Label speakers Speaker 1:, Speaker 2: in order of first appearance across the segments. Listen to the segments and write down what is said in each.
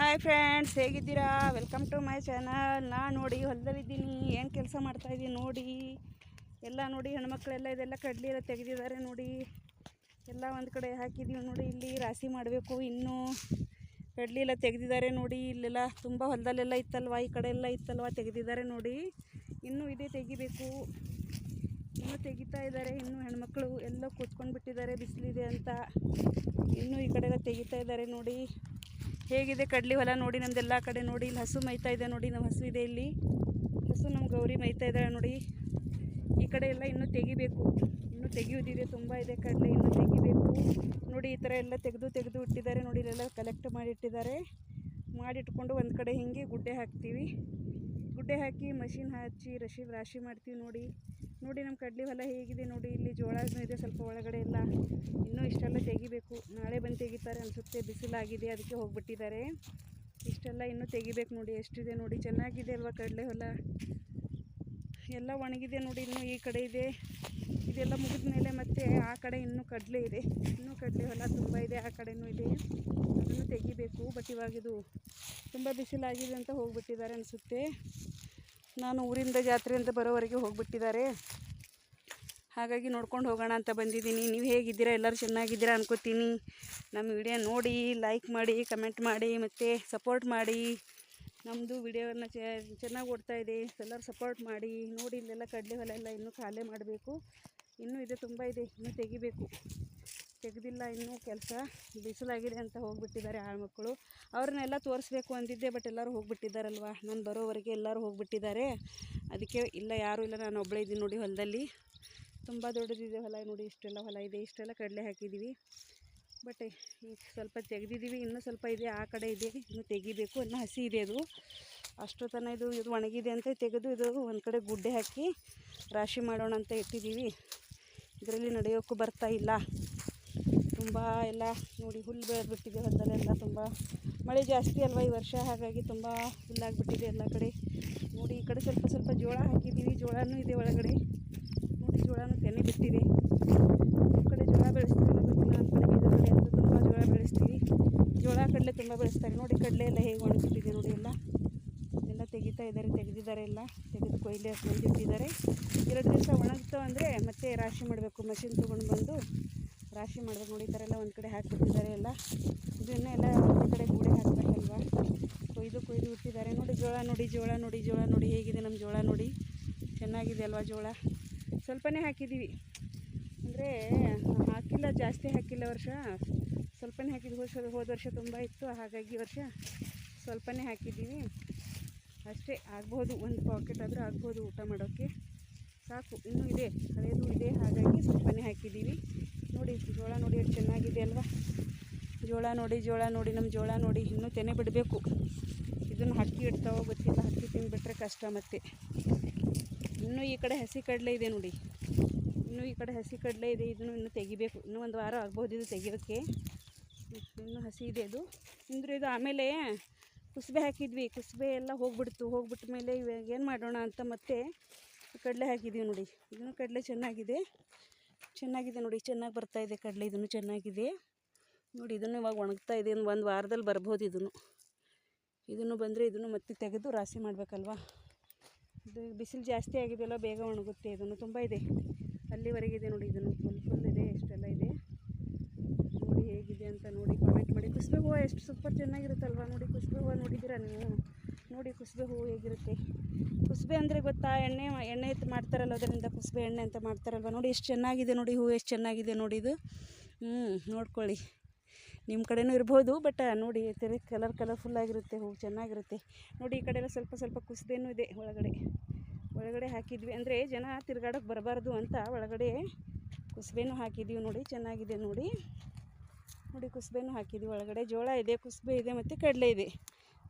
Speaker 1: Hi friends ಹೇಗಿದ್ದೀರಾ? Welcome to my channel ನಾ ನೋಡಿ ಹೊಲದಲ್ಲಿದ್ದೀನಿ. ಏನು ಕೆಲಸ ಮಾಡ್ತಾಯಿದ್ದೀನಿ ನೋಡಿ. ಎಲ್ಲ ನೋಡಿ ಹೆಣ್ಮಕ್ಳೆಲ್ಲ ಇದೆಲ್ಲ ಕಡಲಿ ಎಲ್ಲ ತೆಗೆದಿದ್ದಾರೆ ನೋಡಿ. ಎಲ್ಲ ಒಂದು ಕಡೆ ಹಾಕಿದ್ದೀವಿ ನೋಡಿ. ಇಲ್ಲಿ ರಾಶಿ ಮಾಡಬೇಕು ಇನ್ನೂ. ಕಡ್ಲಿ ಎಲ್ಲ ತೆಗೆದಿದ್ದಾರೆ ನೋಡಿ. ಇಲ್ಲೆಲ್ಲ ತುಂಬ ಹೊಲದಲ್ಲೆಲ್ಲ ಇತ್ತಲ್ವ? ಈ ಕಡೆ ಎಲ್ಲ ಇತ್ತಲ್ವ? ತೆಗೆದಿದ್ದಾರೆ ನೋಡಿ. ಇನ್ನೂ ಇದೇ ತೆಗಿಬೇಕು. ಇನ್ನೂ ತೆಗಿತಾ ಇದ್ದಾರೆ. ಇನ್ನೂ ಹೆಣ್ಮಕ್ಳು ಎಲ್ಲ ಕೂತ್ಕೊಂಡು ಬಿಟ್ಟಿದ್ದಾರೆ ಬಿಸಿಲಿದೆ ಅಂತ. ಇನ್ನೂ ಈ ಕಡೆ ಎಲ್ಲ ತೆಗಿತಾ ಇದ್ದಾರೆ ನೋಡಿ. ಹೇಗಿದೆ ಕಡ್ಲಿ ಹೊಲ ನೋಡಿ ನಮ್ದೆಲ್ಲ ಕಡೆ ನೋಡಿ. ಇಲ್ಲಿ ಹಸು ಮೈತಾ ಇದೆ ನೋಡಿ, ನಮ್ಮ ಹಸು ಇದೆ ಇಲ್ಲಿ. ಹಸು ನಮ್ಮ ಗೌರಿ ಮೈತಾ ಇದ್ದಾಳೆ ನೋಡಿ. ಈ ಕಡೆ ಎಲ್ಲ ಇನ್ನೂ ತೆಗಿಬೇಕು. ಇನ್ನೂ ತೆಗೆಯೋದಿದೆ, ತುಂಬ ಇದೆ ಕಡಲೆ, ಇನ್ನೂ ತೆಗಿಬೇಕು. ನೋಡಿ, ಈ ಥರ ಎಲ್ಲ ತೆಗೆದು ತೆಗೆದು ಇಟ್ಟಿದ್ದಾರೆ ನೋಡಿ, ಇಲ್ಲೆಲ್ಲ ಕಲೆಕ್ಟ್ ಮಾಡಿ ಇಟ್ಟಿದ್ದಾರೆ ಮಾಡಿಟ್ಕೊಂಡು ಒಂದು ಕಡೆ ಹಿಂಗೆ ಗುಡ್ಡೆ ಹಾಕ್ತೀವಿ. ಗುಡ್ಡೆ ಹಾಕಿ ಮಷಿನ್ ಹಚ್ಚಿ ರಶಿ ರಾಶಿ ಮಾಡ್ತೀವಿ ನೋಡಿ. ನೋಡಿ ನಮ್ಮ ಕಡ್ಲಿ ಹೊಲ ಹೇಗಿದೆ ನೋಡಿ, ಇಲ್ಲಿ ಜೋಳನೂ ಇದೆ ಸ್ವಲ್ಪ ಒಳಗಡೆ ಎಲ್ಲ. ಇನ್ನೂ ಇಷ್ಟೆಲ್ಲ ತೆಗಿಬೇಕು. ನಾಳೆ ಬಂದು ತೆಗಿತಾರೆ ಅನಿಸುತ್ತೆ, ಬಿಸಿಲಾಗಿದೆ, ಅದಕ್ಕೆ ಹೋಗ್ಬಿಟ್ಟಿದ್ದಾರೆ. ಇಷ್ಟೆಲ್ಲ ಇನ್ನೂ ತೆಗಿಬೇಕು ನೋಡಿ, ಎಷ್ಟಿದೆ ನೋಡಿ, ಚೆನ್ನಾಗಿದೆ ಅಲ್ವಾ ಕಡಲೆ ಹೊಲ? ಎಲ್ಲ ಒಣಗಿದೆ ನೋಡಿ, ಇನ್ನೂ ಈ ಕಡೆ ಇದೆ. ಇದೆಲ್ಲ ಮುಗಿದ ಮೇಲೆ ಮತ್ತೆ ಆ ಕಡೆ ಇನ್ನೂ ಕಡಲೆ ಇದೆ. ಇನ್ನೂ ಕಡಲೆ ಹೊಲ ತುಂಬ ಇದೆ, ಆ ಕಡೆನೂ ಇದೆ. ಅದನ್ನು ತೆಗಿಬೇಕು, ಬಟ್ ಇವಾಗಿದು ತುಂಬ ಬಿಸಿಲಾಗಿದೆ ಅಂತ ಹೋಗ್ಬಿಟ್ಟಿದ್ದಾರೆ ಅನಿಸುತ್ತೆ. ನಾನು ಊರಿಂದ ಜಾತ್ರೆಯಿಂದ ಬರೋವರೆಗೆ ಹೋಗ್ಬಿಟ್ಟಿದ್ದಾರೆ. ಹಾಗಾಗಿ ನೋಡ್ಕೊಂಡು ಹೋಗೋಣ ಅಂತ ಬಂದಿದ್ದೀನಿ. ನೀವು ಹೇಗಿದ್ದೀರಾ? ಎಲ್ಲರೂ ಚೆನ್ನಾಗಿದ್ದೀರಾ ಅನ್ಕೋತೀನಿ. ನಮ್ಮ ವಿಡಿಯೋ ನೋಡಿ ಲೈಕ್ ಮಾಡಿ ಕಮೆಂಟ್ ಮಾಡಿ, ಮತ್ತು ಸಪೋರ್ಟ್ ಮಾಡಿ. ನಮ್ಮದು ವಿಡಿಯೋನ ಚೆನ್ನಾಗಿ ಓಡ್ತಾ ಇದೆ. ಎಲ್ಲರೂ ಸಪೋರ್ಟ್ ಮಾಡಿ. ನೋಡಿ, ಇಲ್ಲೆಲ್ಲ ಕಡಲೆ ಹೊಲ ಎಲ್ಲ ಇನ್ನೂ ಖಾಲಿ ಮಾಡಬೇಕು. ಇನ್ನೂ ಇದೆ, ತುಂಬ ಇದೆ. ಇನ್ನೂ ತೆಗಿಬೇಕು. ತೆಗೆದಿಲ್ಲ ಇನ್ನೂ ಕೆಲಸ ಬಿಸಿಲಾಗಿದೆ ಅಂತ ಹೋಗ್ಬಿಟ್ಟಿದ್ದಾರೆ ಆಳ್ಮಕ್ಕಳು ಅವ್ರನ್ನೆಲ್ಲ ತೋರಿಸ್ಬೇಕು ಅಂದಿದ್ದೆ ಬಟ್ ಎಲ್ಲರೂ ಹೋಗಿಬಿಟ್ಟಿದ್ದಾರಲ್ವ? ನಾನು ಬರೋವರೆಗೆ ಎಲ್ಲರೂ ಹೋಗಿಬಿಟ್ಟಿದ್ದಾರೆ. ಅದಕ್ಕೆ ಇಲ್ಲ, ಯಾರೂ ಇಲ್ಲ, ನಾನು ಒಬ್ಬಳೇ ಇದ್ದೀನಿ ನೋಡಿ ಹೊಲದಲ್ಲಿ. ತುಂಬ ದೊಡ್ಡದಿದೆ ಹೊಲ ನೋಡಿ, ಇಷ್ಟೆಲ್ಲ ಹೊಲ ಇದೆ, ಇಷ್ಟೆಲ್ಲ ಕಡಲೆ ಹಾಕಿದ್ದೀವಿ ಬಟ್ ಈಗ ಸ್ವಲ್ಪ ತೆಗೆದಿದ್ದೀವಿ ಇನ್ನೂ ಸ್ವಲ್ಪ ಇದೆ, ಆ ಕಡೆ ಇದೆ, ಇನ್ನೂ ತೆಗಿಬೇಕು, ಇನ್ನೂ ಹಸಿ ಇದೆ ಅದು. ಅಷ್ಟು ತನಕ ಇದು ಇದು ಒಣಗಿದೆ ಅಂತ ತೆಗೆದು ಇದು ಒಂದು ಕಡೆ ಗುಡ್ಡೆ ಹಾಕಿ ರಾಶಿ ಮಾಡೋಣ ಅಂತ ಇಟ್ಟಿದ್ದೀವಿ ಇದರಲ್ಲಿ ನಡೆಯೋಕ್ಕೂ ಬರ್ತಾ ಇಲ್ಲ. ತುಂಬ ಎಲ್ಲ ನೋಡಿ ಹುಲ್ಲು ಬೆಳೆದ್ಬಿಟ್ಟಿದೆ ಹೊಲದಲ್ಲೆಲ್ಲ ತುಂಬ. ಮಳೆ ಜಾಸ್ತಿ ಅಲ್ವಾ ಈ ವರ್ಷ? ಹಾಗಾಗಿ ತುಂಬ ಹುಲ್ಲಾಗ್ಬಿಟ್ಟಿದೆ ಎಲ್ಲ ಕಡೆ. ನೋಡಿ ಈ ಕಡೆ ಸ್ವಲ್ಪ ಸ್ವಲ್ಪ ಜೋಳ ಹಾಕಿದ್ದೀವಿ ಜೋಳನೂ ಇದೆ ಒಳಗಡೆ. ನೋಡಿ ಜೋಳನೂ ತೆನೆ ಬಿಟ್ಟಿದೆ. ಈ ಕಡೆ ಜೋಳ ಬೆಳೆಸ್ತೀವಿ. ತುಂಬ ಜೋಳ ಬೆಳೆಸ್ತೀವಿ. ಜೋಳ ಕಡಲೆ ತುಂಬ ಬೆಳೆಸ್ತಾರೆ. ನೋಡಿ ಕಡಲೆ ಎಲ್ಲ ಹೇಗೆ ಒಣಗಿಬಿಟ್ಟಿದೆ ನೋಡಿ ಎಲ್ಲ. ಎಲ್ಲ ತೆಗಿತಾ ಇದ್ದಾರೆ, ತೆಗೆದಿದ್ದಾರೆ ಎಲ್ಲ. ತೆಗೆದು ಕೊಯ್ಲೆ ಕೊಯ್ದಿಟ್ಟಿದ್ದಾರೆ ಎರಡು ದಿವಸ ಒಣಗಿತು ಅಂದರೆ ಮತ್ತೆ ರಾಶಿ ಮಾಡಬೇಕು. ಮಷಿನ್ ತೊಗೊಂಡು ಬಂದು ರಾಶಿ ಮಾಡ್ಬೇಕು ನೋಡಿ, ಈ ಥರ ಎಲ್ಲ ಒಂದು ಕಡೆ ಹಾಕಿಬಿಟ್ಟಿದ್ದಾರೆ ಎಲ್ಲ. ಇದನ್ನ ಎಲ್ಲ ಒಂದು ಕಡೆ ಗೂಡೆ ಹಾಕಬೇಕಲ್ವ? ಕೊಯ್ದು ಕೊಯ್ದು ಬಿಟ್ಟಿದ್ದಾರೆ. ನೋಡಿ, ಜೋಳ ನೋಡಿ ಜೋಳ ನೋಡಿ ಜೋಳ ನೋಡಿ, ಹೇಗಿದೆ ನಮ್ಮ ಜೋಳ ನೋಡಿ. ಚೆನ್ನಾಗಿದೆ ಅಲ್ವಾ ಜೋಳ? ಸ್ವಲ್ಪನೇ ಹಾಕಿದ್ದೀವಿ. ಅಂದರೆ ಹಾಕಿಲ್ಲ, ಜಾಸ್ತಿ ಹಾಕಿಲ್ಲ ವರ್ಷ. ಸ್ವಲ್ಪನೇ ಹಾಕಿದ್ದು ವರ್ಷ, ಹೋದ ವರ್ಷ ತುಂಬ ಇತ್ತು. ಹಾಗಾಗಿ ವರ್ಷ ಸ್ವಲ್ಪನೇ ಹಾಕಿದ್ದೀವಿ. ಅಷ್ಟೇ, ಆಗ್ಬೋದು. ಒಂದು ಪಾಕೆಟ್ ಆದರೂ ಆಗ್ಬೋದು ಊಟ ಮಾಡೋಕ್ಕೆ. ಸಾಕು. ಇನ್ನೂ ಇದೆ, ಹಳೇದು ಇದೆ. ಹಾಗಾಗಿ ಸ್ವಲ್ಪನೇ ಹಾಕಿದ್ದೀವಿ. ನೋಡಿ, ಜೋಳ ನೋಡಿ, ಎಷ್ಟು ಚೆನ್ನಾಗಿದೆ ಅಲ್ವಾ? ಜೋಳ ನೋಡಿ ಜೋಳ ನೋಡಿ ನಮ್ಮ ಜೋಳ ನೋಡಿ, ಇನ್ನೂ ತೆನೆ ಬಿಡಬೇಕು. ಇದನ್ನು ಹಕ್ಕಿ ಇಡ್ತಾವೋ ಗೊತ್ತಿಲ್ಲ, ಹಕ್ಕಿ ತಿಂದುಬಿಟ್ರೆ ಕಷ್ಟ ಮತ್ತೆ. ಇನ್ನೂ ಈ ಕಡೆ ಹಸಿ ಕಡಲೆ ಇದೆ ನೋಡಿ. ಇನ್ನೂ ಈ ಕಡೆ ಹಸಿ ಕಡಲೆ ಇದೆ, ಇದನ್ನು ಇನ್ನೂ ತೆಗಿಬೇಕು. ಇನ್ನೂ ಒಂದು ವಾರ ಆಗ್ಬೋದು ಇದು ತೆಗಿಯೋಕ್ಕೆ. ಇನ್ನೂ ಹಸಿ ಇದೆ ಅದು. ಅಂದರೆ ಇದು ಆಮೇಲೆ ಕುಸುಬೆ ಹಾಕಿದ್ವಿ. ಕುಸುಬೆ ಎಲ್ಲ ಹೋಗ್ಬಿಡ್ತು. ಹೋಗ್ಬಿಟ್ಟ ಮೇಲೆ ಇವಾಗ ಏನು ಮಾಡೋಣ ಅಂತ ಮತ್ತೆ ಕಡಲೆ ಹಾಕಿದ್ದೀವಿ ನೋಡಿ. ಇದನ್ನು ಕಡಲೆ ಚೆನ್ನಾಗಿದೆ. ಚೆನ್ನಾಗಿದೆ ನೋಡಿ, ಚೆನ್ನಾಗಿ ಬರ್ತಾ ಇದೆ ಕಡಲೆ, ಇದನ್ನು ಚೆನ್ನಾಗಿದೆ. ನೋಡಿ, ಇದನ್ನು ಇವಾಗ ಒಣಗ್ತಾ ಇದೆ ಒಂದು ವಾರದಲ್ಲಿ ಬರ್ಬೋದು ಇದನ್ನು. ಇದನ್ನು ಬಂದರೆ ಇದನ್ನು ಮತ್ತೆ ತೆಗೆದು ರಾಶಿ ಮಾಡಬೇಕಲ್ವಾ? ಇದು ಬಿಸಿಲು ಜಾಸ್ತಿ ಆಗಿದೆಯಲ್ಲ, ಬೇಗ ಒಣಗುತ್ತೆ ಇದನ್ನು. ತುಂಬ ಇದೆ. ಅಲ್ಲಿವರೆಗೆ ಇದೆ ನೋಡಿ, ಇದನ್ನು ಫುಲ್ ಫುಲ್ ಇದೆ, ಎಷ್ಟೆಲ್ಲ ಇದೆ. ನೋಡಿ ಹೇಗಿದೆ ಅಂತ ನೋಡಿ ಕಾಮೆಂಟ್ ಮಾಡಿ. ಕುಸುಬೆ ಹೂವು ಎಷ್ಟು ಸೂಪರ್ ಚೆನ್ನಾಗಿರುತ್ತಲ್ವ? ನೋಡಿ ಕುಸುಬೆ ಹೂವು ನೋಡಿದ್ದೀರಾ ನೀವು? ನೋಡಿ ಕುಸುಬೆ ಹೂವು ಹೇಗಿರುತ್ತೆ? ಕುಸುಬೆ ಅಂದರೆ ಗೊತ್ತಾ, ಎಣ್ಣೆ ಎಣ್ಣೆ ಎತ್ತು ಮಾಡ್ತಾರಲ್ಲ, ಅದರಿಂದ ಕುಸುಬೆ ಎಣ್ಣೆ ಅಂತ ಮಾಡ್ತಾರಲ್ವ ನೋಡಿ, ಎಷ್ಟು ಚೆನ್ನಾಗಿದೆ ನೋಡಿ ಹೂವು ಎಷ್ಟು ಚೆನ್ನಾಗಿದೆ ನೋಡಿ ಇದು. ಹ್ಞೂ ನೋಡ್ಕೊಳ್ಳಿ. ನಿಮ್ಮ ಕಡೆನೂ ಇರ್ಬೋದು ಬಟ್ ನೋಡಿ ತೆರೆ ಕಲರ್ ಕಲರ್ಫುಲ್ ಆಗಿರುತ್ತೆ ಹೂವು ಚೆನ್ನಾಗಿರುತ್ತೆ. ನೋಡಿ, ಈ ಕಡೆ ಎಲ್ಲ ಸ್ವಲ್ಪ ಸ್ವಲ್ಪ ಕುಸುಬೆನೂ ಇದೆ ಒಳಗಡೆ. ಒಳಗಡೆ ಹಾಕಿದ್ವಿ ಅಂದರೆ ಜನ ತಿರ್ಗಾಡೋಕೆ ಬರಬಾರ್ದು ಅಂತ ಒಳಗಡೆ ಕುಸುಬೆನೂ ಹಾಕಿದ್ದೀವಿ ನೋಡಿ, ಚೆನ್ನಾಗಿದೆ ನೋಡಿ. ನೋಡಿ, ಕುಸುಬೆನೂ ಹಾಕಿದ್ದೀವಿ ಒಳಗಡೆ. ಜೋಳ ಇದೆ, ಕುಸುಬೆ ಇದೆ ಮತ್ತು ಕಡಲೆ ಇದೆ.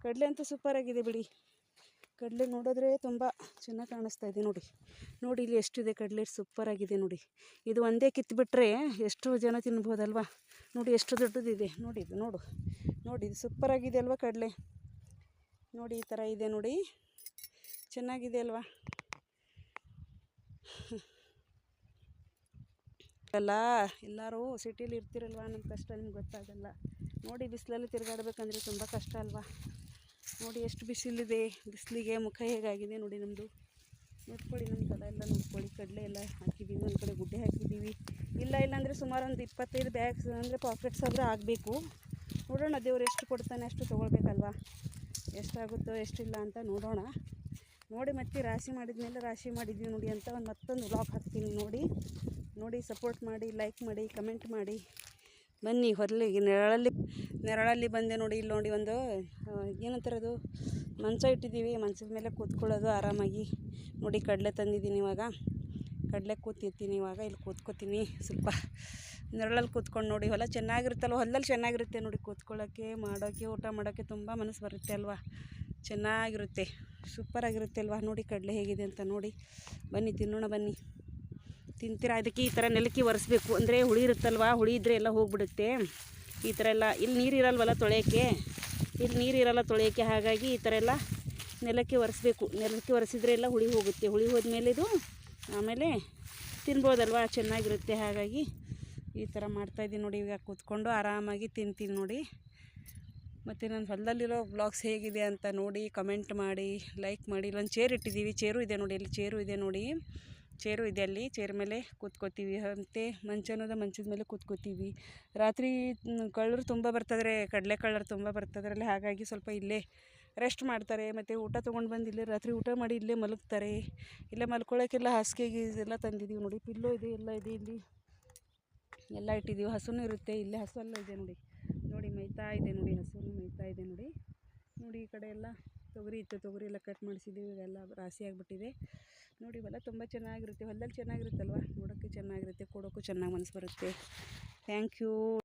Speaker 1: ಕಡಲೆ ಅಂತೂ ಸೂಪರಾಗಿದೆ ಬಿಡಿ. ಕಡಲೆ ನೋಡಿದ್ರೆ ತುಂಬ ಚೆನ್ನಾಗಿ ಕಾಣಿಸ್ತಾ ಇದೆ ನೋಡಿ. ನೋಡಿ ಇಲ್ಲಿ ಎಷ್ಟಿದೆ ಕಡಲೆ ಸೂಪರಾಗಿದೆ ನೋಡಿ. ಇದು ಒಂದೇ ಕಿತ್ತುಬಿಟ್ರೆ ಎಷ್ಟು ಜನ ತಿನ್ಬೋದಲ್ವಾ? ನೋಡಿ ಎಷ್ಟು ದೊಡ್ಡದಿದೆ. ನೋಡಿ ಇದು ನೋಡು. ನೋಡಿ ಇದು ಸೂಪರಾಗಿದೆ ಅಲ್ವಾ ಕಡಲೆ? ನೋಡಿ ಈ ಥರ ಇದೆ ನೋಡಿ. ಚೆನ್ನಾಗಿದೆ ಅಲ್ವಾ? ಅಲ್ಲ, ಎಲ್ಲರೂ ಸಿಟಿಲಿ ಇರ್ತಿರಲ್ವ ನಮ್ಮ ಕಷ್ಟ ನಿಮ್ಗೆ ಗೊತ್ತಾಗಲ್ಲ. ನೋಡಿ ಬಿಸಿಲಲ್ಲಿ ತಿರುಗಾಡ್ಬೇಕಂದ್ರೆ ತುಂಬ ಕಷ್ಟ ಅಲ್ವಾ? ನೋಡಿ ಎಷ್ಟು ಬಿಸಿಲಿದೆ, ಬಿಸಿಲಿಗೆ ಮುಖ ಹೇಗಾಗಿದೆ ನೋಡಿ ನಮ್ಮದು ನೋಡ್ಕೊಳ್ಳಿ ನಮ್ಮ ತಲೆ ಎಲ್ಲ ನೋಡ್ಕೊಳ್ಳಿ, ಕಡಲೆ ಎಲ್ಲ ಹಾಕಿದ್ದೀವಿ ಒಂದು ಕಡೆ ಗುಡ್ಡೆ ಹಾಕಿದ್ದೀವಿ ಇಲ್ಲ ಇಲ್ಲಾಂದರೆ ಸುಮಾರು ಒಂದು ಇಪ್ಪತ್ತೈದು ಬ್ಯಾಗ್ಸ್ ಅಂದರೆ ಪಾಕೆಟ್ಸ್ ಆದರೂ ಆಗಬೇಕು. ನೋಡೋಣ, ದೇವ್ರು ಎಷ್ಟು ಕೊಡ್ತಾನೆ ಅಷ್ಟು ತೊಗೊಳ್ಬೇಕಲ್ವಾ? ಎಷ್ಟಾಗುತ್ತೋ, ಎಷ್ಟಿಲ್ಲ ಅಂತ ನೋಡೋಣ. ನೋಡಿ ಮತ್ತೆ ರಾಶಿ ಮಾಡಿದ್ಮೇಲೆ ರಾಶಿ ಮಾಡಿದ್ವಿ ನೋಡಿ ಅಂತ ಒಂದು ಮತ್ತೊಂದು ವ್ಲಾಗ್ ಹಾಕ್ತೀನಿ ನೋಡಿ. ನೋಡಿ ಸಪೋರ್ಟ್ ಮಾಡಿ ಲೈಕ್ ಮಾಡಿ ಕಮೆಂಟ್ ಮಾಡಿ. ಬನ್ನಿ ಹೊರಲಿಗೆ ನೆರಳಲ್ಲಿ ನೆರಳಲ್ಲಿ ಬಂದೆ ನೋಡಿ, ಇಲ್ಲಿ ನೋಡಿ ಒಂದು ಏನಂತಾರದು ಮಂಚ ಇಟ್ಟಿದ್ದೀವಿ. ಮಂಚದ ಮೇಲೆ ಕೂತ್ಕೊಳ್ಳೋದು ಆರಾಮಾಗಿ. ನೋಡಿ, ಕಡಲೆ ತಂದಿದ್ದೀನಿ ಇವಾಗ. ಕಡಲೆ ಕೂತಿರ್ತೀನಿ ಇವಾಗ. ಇಲ್ಲಿ ಕೂತ್ಕೋತೀನಿ. ಸ್ವಲ್ಪ ನೆರಳಲ್ಲಿ ಕೂತ್ಕೊಂಡು ನೋಡಿ, ಹೊಲ ಚೆನ್ನಾಗಿರುತ್ತಲ್ವ? ಹೊಲದಲ್ಲಿ ಚೆನ್ನಾಗಿರುತ್ತೆ ನೋಡಿ ಕೂತ್ಕೊಳ್ಳೋಕ್ಕೆ ಮಾಡೋಕ್ಕೆ ಊಟ ಮಾಡೋಕ್ಕೆ ತುಂಬ ಮನಸ್ಸು ಬರುತ್ತೆ ಅಲ್ವಾ? ಚೆನ್ನಾಗಿರುತ್ತೆ. ಸೂಪರಾಗಿರುತ್ತೆ ಅಲ್ವಾ? ನೋಡಿ, ಕಡಲೆ ಹೇಗಿದೆ ಅಂತ ನೋಡಿ. ಬನ್ನಿ, ತಿನ್ನೋಣ ಬನ್ನಿ. ತಿಂತೀರಾ? ಅದಕ್ಕೆ ಈ ಥರ ನೆಲಕ್ಕೆ ಒರೆಸ್ಬೇಕು. ಅಂದರೆ ಹುಳಿ ಇರುತ್ತಲ್ವ? ಹುಳಿ ಇದ್ದರೆ ಎಲ್ಲ ಹೋಗ್ಬಿಡುತ್ತೆ. ಈ ಥರ ಎಲ್ಲ, ಇಲ್ಲಿ ನೀರು ಇರಲ್ವಲ್ಲ ತೊಳೆಯೋಕ್ಕೆ? ಇಲ್ಲಿ ನೀರು ಇರಲ್ಲ ತೊಳೆಯೋಕ್ಕೆ. ಹಾಗಾಗಿ ಈ ಥರ ಎಲ್ಲ ನೆಲಕ್ಕೆ ಒರೆಸ್ಬೇಕು. ನೆಲಕ್ಕೆ ಒರೆಸಿದ್ರೆ ಎಲ್ಲ ಹುಳಿ ಹೋಗುತ್ತೆ. ಹುಳಿ ಹೋದ್ಮೇಲೆ ಇದು ಆಮೇಲೆ ತಿನ್ಬೋದಲ್ವ? ಚೆನ್ನಾಗಿರುತ್ತೆ. ಹಾಗಾಗಿ ಈ ಥರ ಮಾಡ್ತಾಯಿದ್ದೀನಿ ನೋಡಿ. ಈಗ ಕೂತ್ಕೊಂಡು ಆರಾಮಾಗಿ ತಿಂತೀನಿ ನೋಡಿ. ಮತ್ತು ನನ್ನ ಹೊಲದಲ್ಲಿರೋ ಬ್ಲಾಗ್ಸ್ ಹೇಗಿದೆ ಅಂತ ನೋಡಿ. ಕಮೆಂಟ್ ಮಾಡಿ, ಲೈಕ್ ಮಾಡಿ. ಇಲ್ಲೊಂದು ಚೇರ್ ಇಟ್ಟಿದ್ದೀವಿ. ಚೇರು ಇದೆ ನೋಡಿ. ಇಲ್ಲಿ ಚೇರು ಇದೆ ನೋಡಿ. ಚೇರು ಇದೆ ಅಲ್ಲಿ, ಚೇರ್ ಮೇಲೆ ಕೂತ್ಕೋತೀವಿ. ಮತ್ತು ಮಂಚ ಅನ್ನೋದು ಮಂಚದ ಮೇಲೆ ಕೂತ್ಕೋತೀವಿ. ರಾತ್ರಿ ಕಳ್ಳರು ತುಂಬ ಬರ್ತಿದ್ರೆ ಕಡಲೆ ಕಳ್ಳರು ತುಂಬ ಬರ್ತದ್ರಲ್ಲಿ ಹಾಗಾಗಿ ಸ್ವಲ್ಪ ಇಲ್ಲೇ ರೆಸ್ಟ್ ಮಾಡ್ತಾರೆ. ಮತ್ತು ಊಟ ತೊಗೊಂಡು ಬಂದು ಇಲ್ಲೇ ರಾತ್ರಿ ಊಟ ಮಾಡಿ ಇಲ್ಲೇ ಮಲಗ್ತಾರೆ. ಇಲ್ಲೇ ಮಲ್ಕೊಳ್ಳೋಕ್ಕೆಲ್ಲ ಹಾಸಿಗೆ ಇದೆಲ್ಲ ತಂದಿದ್ದೀವಿ ನೋಡಿ. ಪಿಲ್ಲೋ ಇದೆ, ಎಲ್ಲ ಇದೆ ಇಲ್ಲಿ. ಎಲ್ಲ ಇಟ್ಟಿದ್ದೀವಿ ಹಸುನೂ ಇರುತ್ತೆ ಇಲ್ಲೇ. ಹಸು ಎಲ್ಲ ಇದೆ ನೋಡಿ. ನೋಡಿ, ಮೇಯ್ತಾ ಇದೆ ನೋಡಿ. ಹಸು ಮೇಯ್ತಾ ಇದೆ ನೋಡಿ. ನೋಡಿ ಈ ಕಡೆ ಎಲ್ಲ. ತೊಗರಿ ಇತ್ತು, ತೊಗರಿ ಎಲ್ಲ ಕಟ್ ಮಾಡಿಸಿದ್ದೀವಿ ಇವೆಲ್ಲ ರಾಶಿ ಆಗಿಬಿಟ್ಟಿದೆ. ನೋಡಿ ಇವೆಲ್ಲ ತುಂಬ ಚೆನ್ನಾಗಿರುತ್ತೆ. ಹೊಲದಲ್ಲಿ ಚೆನ್ನಾಗಿರುತ್ತಲ್ವ? ನೋಡೋಕ್ಕೆ ಚೆನ್ನಾಗಿರುತ್ತೆ, ಕೊಡೋಕ್ಕೂ ಚೆನ್ನಾಗಿ ಮನಸ್ಸು ಬರುತ್ತೆ. Thank you